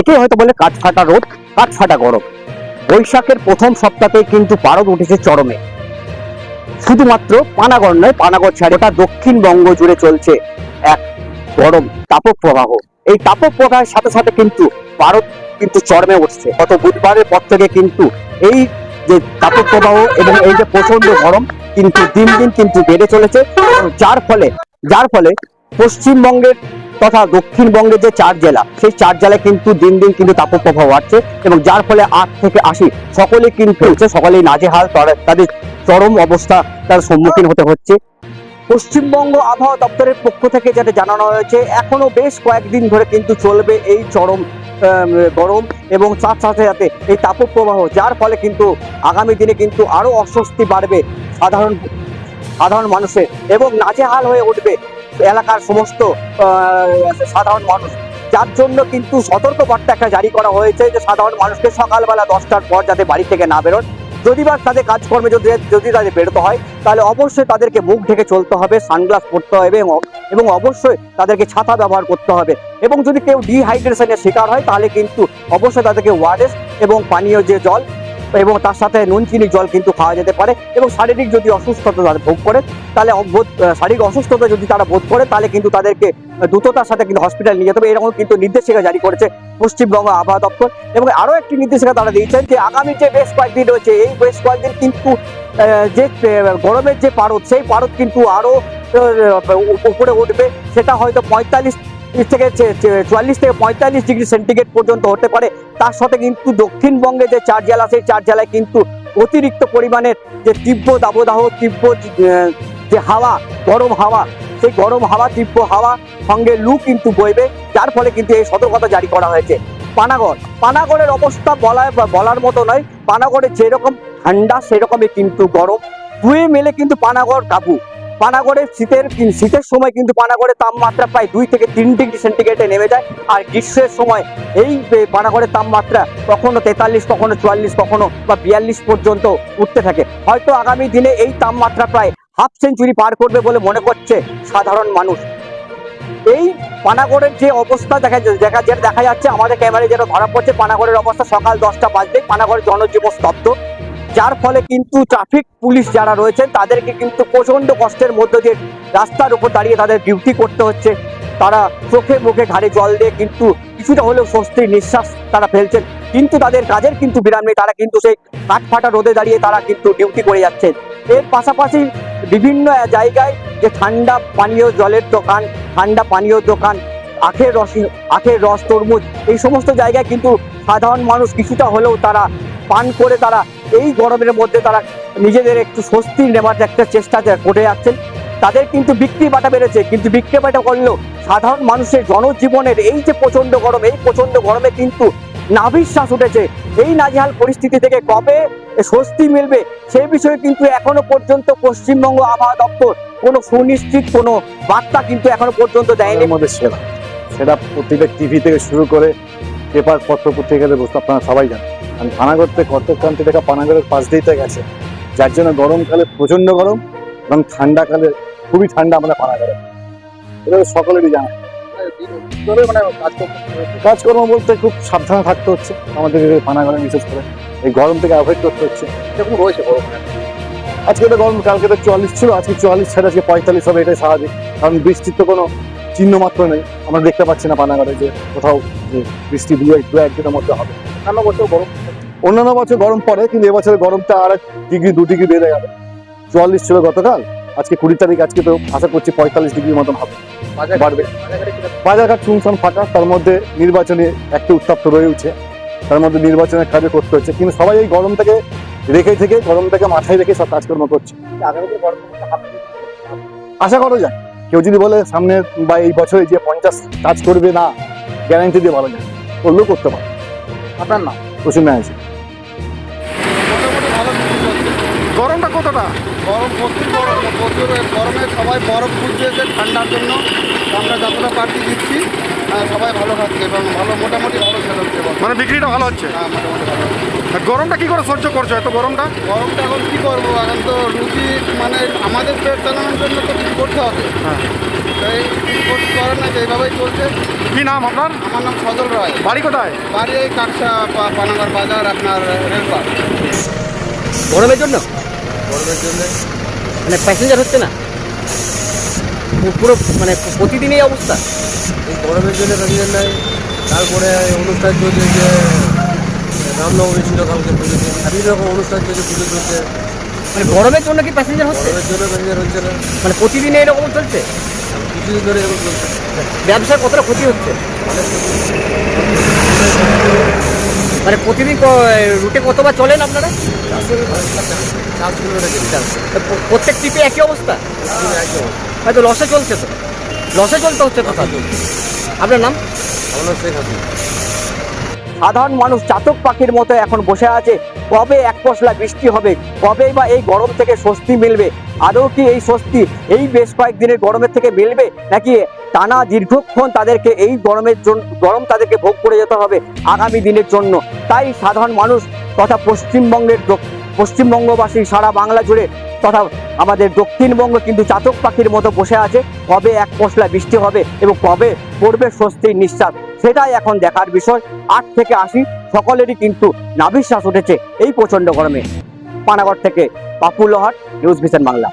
একে হয়তো বলে কাঠ ফাটা রোদ কাঠ ফাটা গরম। বৈশাখের প্রথম সপ্তাহে কিন্তু পারদ উঠেছে চরমে। শুধুমাত্র পানাগড় নয়, পানাগড় ছাড়ে ওটা দক্ষিণবঙ্গ জুড়ে চলছে এক গরম তাপপ্রবাহ। এই তাপপ্রবাহের সাথে সাথে কিন্তু ভারত কিন্তু চরমে উঠছে। গত বুধবারের পর থেকে কিন্তু এই যে তাপক প্রবাহ এবং এই যে প্রচণ্ড গরম কিন্তু দিন দিন কিন্তু বেড়ে চলেছে। যার ফলে যার ফলে পশ্চিমবঙ্গের তথা দক্ষিণবঙ্গের যে চার জেলা, সেই চার জেলায় কিন্তু দিন দিন কিন্তু তাপপ্রবাহ বাড়ছে এবং যার ফলে আট থেকে আশি সকলে কিন্তু সকলেই নাজেহাল তাদের চরম অবস্থা তার সম্মুখীন হতে হচ্ছে। পশ্চিমবঙ্গ আবহাওয়া দপ্তরের পক্ষ থেকে যেটা জানানো হয়েছে, এখনও বেশ কয়েকদিন ধরে কিন্তু চলবে এই চরম গরম এবং তার সাথে সাথে এই তাপপ্রবাহ, যার ফলে কিন্তু আগামী দিনে কিন্তু আরও অস্বস্তি বাড়বে সাধারণ সাধারণ মানুষের এবং নাজেহাল হয়ে উঠবে এলাকার সমস্ত সাধারণ মানুষ। যার জন্য কিন্তু সতর্ক বার্তা একটা জারি করা হয়েছে যে সাধারণ মানুষকে সকালবেলা দশটার পর যাতে বাড়ি থেকে না বেরোন। যদি বা তাদের কাজকর্মে যদি যদি তাদের বেরোতে হয়, তাহলে অবশ্যই তাদেরকে মুখ ঢেকে চলতে হবে, সানগ্লাস পরতে হবে এবং অবশ্যই তাদেরকে ছাতা ব্যবহার করতে হবে। এবং যদি কেউ ডিহাইড্রেশনের শিকার হয়, তাহলে কিন্তু অবশ্যই তাদেরকে ওয়ারেস এবং পানীয় যে জল এবং তার সাথে নুন, চিনি, জল কিন্তু খাওয়া যেতে পারে এবং শারীরিক যদি অসুস্থতা তারা ভোগ করে, তাহলে শারীরিক অসুস্থতা যদি তারা বোধ করে, তাহলে কিন্তু তাদেরকে দ্রুততার সাথে কিন্তু হসপিটাল নিয়ে যেতে হবে। এরকম কিন্তু নির্দেশিকা জারি করেছে পশ্চিমবঙ্গ আবহাওয়া দপ্তর এবং আরও একটি নির্দেশিকা তারা দিয়েছেন যে আগামী যে বেশ কয়েকদিন রয়েছে, এই বেশ কয়েকদিন কিন্তু যে গরমের যে পারদ, সেই পারদ কিন্তু আরও উপরে উঠবে। সেটা হয়তো পঁয়তাল্লিশ থেকে চুয়াল্লিশ থেকে পঁয়তাল্লিশ ডিগ্রি সেন্টিগ্রেড পর্যন্ত হতে পারে। তার সাথে কিন্তু দক্ষিণবঙ্গে যে চার জেলা, সেই চার জেলায় কিন্তু অতিরিক্ত পরিমাণের যে তীব্র দাবদাহ, তীব্র যে হাওয়া, গরম হাওয়া, সেই গরম হাওয়া, তীব্র হাওয়া সঙ্গে লু কিন্তু বইবে। যার ফলে কিন্তু এই সতর্কতা জারি করা হয়েছে। পানাগড়, পানাগড়ের অবস্থা বলা, বলার মতো নয়। পানাগড়ে যেরকম ঠান্ডা, সেরকমই কিন্তু গরম। দুয়ে মেলে কিন্তু পানাগড় কাবু। পানাগড়ে শীতের শীতের সময় কিন্তু পানাগড়ের তাপমাত্রা প্রায় দুই থেকে তিন ডিগ্রি সেন্টিগ্রেডে নেমে যায়। আর গ্রীষ্মের সময় এই পানাগড়ের তাপমাত্রা কখনো তেতাল্লিশ, কখনো চুয়াল্লিশ, কখনো বা বিয়াল্লিশ পর্যন্ত উঠতে থাকে। হয়তো আগামী দিনে এই তাপমাত্রা প্রায় হাফ সেঞ্চুরি পার করবে বলে মনে করছে সাধারণ মানুষ। এই পানাগড়ের যে অবস্থা দেখা দেখা যেটা দেখা যাচ্ছে, আমাদের ক্যামেরায় যেটা ধরা পড়ছে, পানাগড়ের অবস্থা সকাল দশটা বাজলে পানাগড়ের জনজীবন স্তব্ধ। যার ফলে কিন্তু ট্রাফিক পুলিশ যারা রয়েছেন, তাদেরকে কিন্তু প্রচণ্ড কষ্টের মধ্য দিয়ে রাস্তার উপর দাঁড়িয়ে তাদের ডিউটি করতে হচ্ছে। তারা চোখে মুখে ঘাড়ে জল দিয়ে কিন্তু কিছুটা হলেও স্বস্তির নিঃশ্বাস তারা ফেলছেন। কিন্তু তাদের কাজের কিন্তু বিরাম নেই। তারা কিন্তু সেই কাঠ ফাটা রোদে দাঁড়িয়ে তারা কিন্তু ডিউটি করে যাচ্ছেন। এর পাশাপাশি বিভিন্ন জায়গায় যে ঠান্ডা পানীয় জলের দোকান, ঠান্ডা পানীয় দোকান আখের রস আখের রস, তরমুজ, এই সমস্ত জায়গায় কিন্তু সাধারণ মানুষ কিছুটা হলেও তারা পান করে তারা এই গরমের মধ্যে তারা নিজেদের একটু স্বস্তি নেবার একটা চেষ্টা করে যাচ্ছেন। তাদের কিন্তু বিক্রি বাটা বেড়েছে, কিন্তু বিক্রি বাটা করলেও সাধারণ মানুষের জনজীবনের এই যে প্রচণ্ড গরম, এই প্রচণ্ড গরমে কিন্তু নাভিশ্বাস উঠেছে। এই নাজেহাল পরিস্থিতি থেকে কবে স্বস্তি মিলবে সেই বিষয়ে কিন্তু এখনও পর্যন্ত পশ্চিমবঙ্গ আবহাওয়া দপ্তর কোনো সুনিশ্চিত কোনো বার্তা কিন্তু এখনও পর্যন্ত দেয়নি। মধ্যে সেটা প্রত্যেকটা টিভি থেকে শুরু করে পেপার পত্র পত্রিকাতে বসতে আপনারা সবাই জানেন। আমি পানাগড় থেকে কর্তক্রান্তি থেকে পানাগড়ের পাশ দিতে গেছে। যার জন্য গরমকালে প্রচণ্ড গরম এবং ঠান্ডাকালে খুবই ঠান্ডা আমরা পানাগড়ে। এটা সকলেরই জানা। কাজকর্ম বলতে খুব সাবধানে থাকতে হচ্ছে। আমাদের পানাগড়ে বিশেষ করে এই গরম থেকে অ্যাভয়েড করতে হচ্ছে। এরকম রয়েছে গরম আজকে তো গরম কালকে তো চুয়াল্লিশ ছিল আজকে চুয়াল্লিশ ছেড়ে আজকে পঁয়তাল্লিশ হবে এটাই স্বাভাবিক। কারণ বৃষ্টির তো কোনো চিহ্ন মাত্র নেই। আমরা দেখতে পাচ্ছি না পানাগড়ে যে কোথাও যে বৃষ্টি দু এক দু একদিনের মধ্যে হবে। অন্যান্য বছর গরম অন্যান্য বছর গরম পড়ে কিন্তু এবছর গরমটা আর এক ডিগ্রি দু ডিগ্রি বেড়ে গেল। চুয়াল্লিশ ছিল গতকাল আজকে কুড়ি তারিখ আজকে তো আশা করছি পঁয়তাল্লিশ ডিগ্রির মতন হবে। বাড়বে। বাজারে বাজারঘাট চুনসান ফাঁকা তার মধ্যে নির্বাচনে একটু উত্তপ্ত রয়েছে। তার মধ্যে নির্বাচনের কাজও করতে হচ্ছে। কিন্তু সবাই এই গরমটাকে রেখে থেকে গরমটাকে মাথায় রেখে সব কাজকর্ম করছে। আশা করা যায়। কেউ যদি বলে সামনে বা এই বছরে যে পঞ্চাশ কাজ করবে না গ্যারান্টি দিয়ে ভালো যায় করলেও করতে পারে। আপনার না প্রচুর না আছে গরমটা কতটা? গরম প্রচুর গরম প্রচুর গরমে সবাই বরফ খুঁজছে ঠান্ডার জন্য। আমরা যতটা পার্টি দিচ্ছি আহ, সবাই ভালো খাচ্ছে এবং ভালো মোটামুটি ভালো সেল হচ্ছে এবার। মানে বিক্রিটা ভালো হচ্ছে? হ্যাঁ মোটামুটি ভালো। আর গরমটা কি করে সহ্য করছ এত গরমটা? গরমটা এখন কী করব? এখন তো রুটি আমাদের পেট চালানোর জন্য তো কিছু করতে হবে। হ্যাঁ। তাই করতে পারে না এইভাবেই চলছে। কি নাম আপনার? আমার নাম সজল রায়। বাড়ি কোথায়? বাড়ি এই কাকসা পানাগড় বাজার আপনার রেলপার গরমের জন্য? গরমের জন্য। মানে প্যাসেঞ্জার হচ্ছে না? পুরো মানে প্রতিদিন এই অবস্থা? এই গরমের জন্য প্যাসেঞ্জার নাই। তারপরে অনুষ্ঠান চলছে যে রামনবমী ছিল কালকে পুজো বিভিন্ন রকম অনুষ্ঠান চলছে পুজো চলছে। মানে গরমের জন্য কি প্যাসেঞ্জার হচ্ছে? গরমের জন্য প্যাসেঞ্জার হচ্ছে না। মানে প্রতিদিন এরকম চলছে? কিছুদিন ধরে এরকম চলছে। ব্যবসার কতটা ক্ষতি হচ্ছে? মানে প্রতিদিন রুটে কতবার চলেন আপনারা? প্রত্যেক ট্রিপে একই অবস্থা? হয়তো লসে চলছে তো। লসে চলতে হচ্ছে কথা আপনার নাম? আমরা শেখ হাসিনা। সাধারণ মানুষ চাতক পাখির মতো এখন বসে আছে। কবে এক পশলা বৃষ্টি হবে? কবে বা এই গরম থেকে স্বস্তি মিলবে? আদৌ কি এই স্বস্তি এই বেশ কয়েকদিনের গরমের থেকে মিলবে? নাকি টানা দীর্ঘক্ষণ তাদেরকে এই গরমের জন্য গরম তাদেরকে ভোগ করে যেতে হবে আগামী দিনের জন্য? তাই সাধারণ মানুষ তথা পশ্চিমবঙ্গের পশ্চিমবঙ্গবাসী সারা বাংলা জুড়ে তথা আমাদের দক্ষিণবঙ্গ কিন্তু চাতক পাখির মতো বসে আছে। কবে এক পশলা বৃষ্টি হবে এবং কবে পড়বে স্বস্তির নিঃশ্বাস? সেটাই এখন দেখার বিষয়। আট থেকে আশি, সকলেরই কিন্তু নাভিশ্বাস উঠেছে এই প্রচণ্ড গরমে। পানাগড় থেকে পাপুল লোহার, নিউজ ভিশন বাংলা।